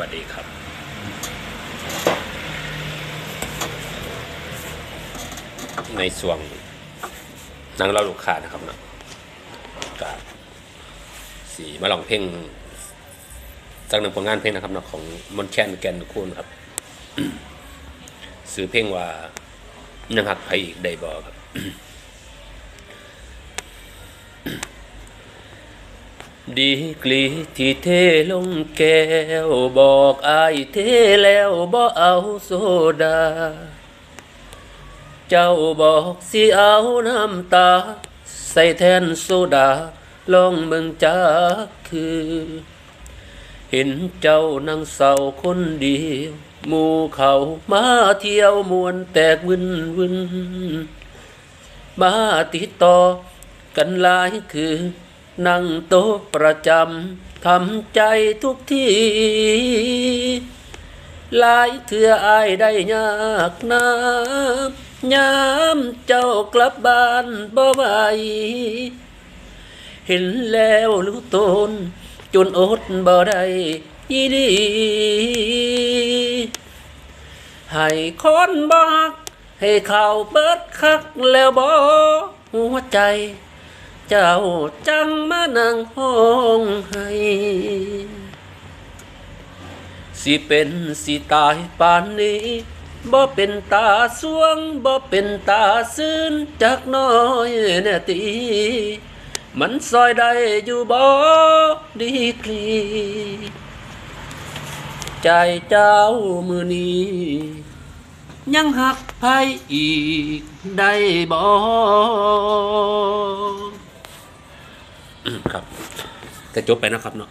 วัสดีครับในส่วงหนังเราลูกค้านะครับเนาะกับสีมาลองเพลงสักหนึ่งผลงานเพลงนะครับเนาะของมอนแคนแกนคูนครับซื้อเพลงว่ายังหักไปอีกได้บอครับ ดีกรีที่เทลงแก้ว บอกอายเทแล้วบ่เอาโซดา เจ้าบอกสิเอาน้ำตา ใส่แทนโซดา ลองเบิ่งจักคือ เห็นเจ้านั่งเศร้าคนเดียวหมู่เขามาเที่ยวมวนแตกวินวินมาติดต่อกันหลายคือ นั่งโต๊ะประจำทำใจทุกทีหลายเถื่ออายได้ยากน้ำยามเจ้ากลับบ้านบ่ไหวเห็นแล้วรู้ตนจนอดบ่ได้ยีดีให้คนบอกให้เขาเบิดคักแล้วบ่หัวใจ เจ้าจังมานั่งห้องให้สิเป็นสิตายปานนี้บ่เป็นตาสวงบ่เป็นตาซื่นจักน้อยแน่ตีมันซอยได้อยู่บ่ดีกรีใจเจ้ามือนี้ยังหักไผอีกได้บ่ ครับก็จบไปนะครับเนาะ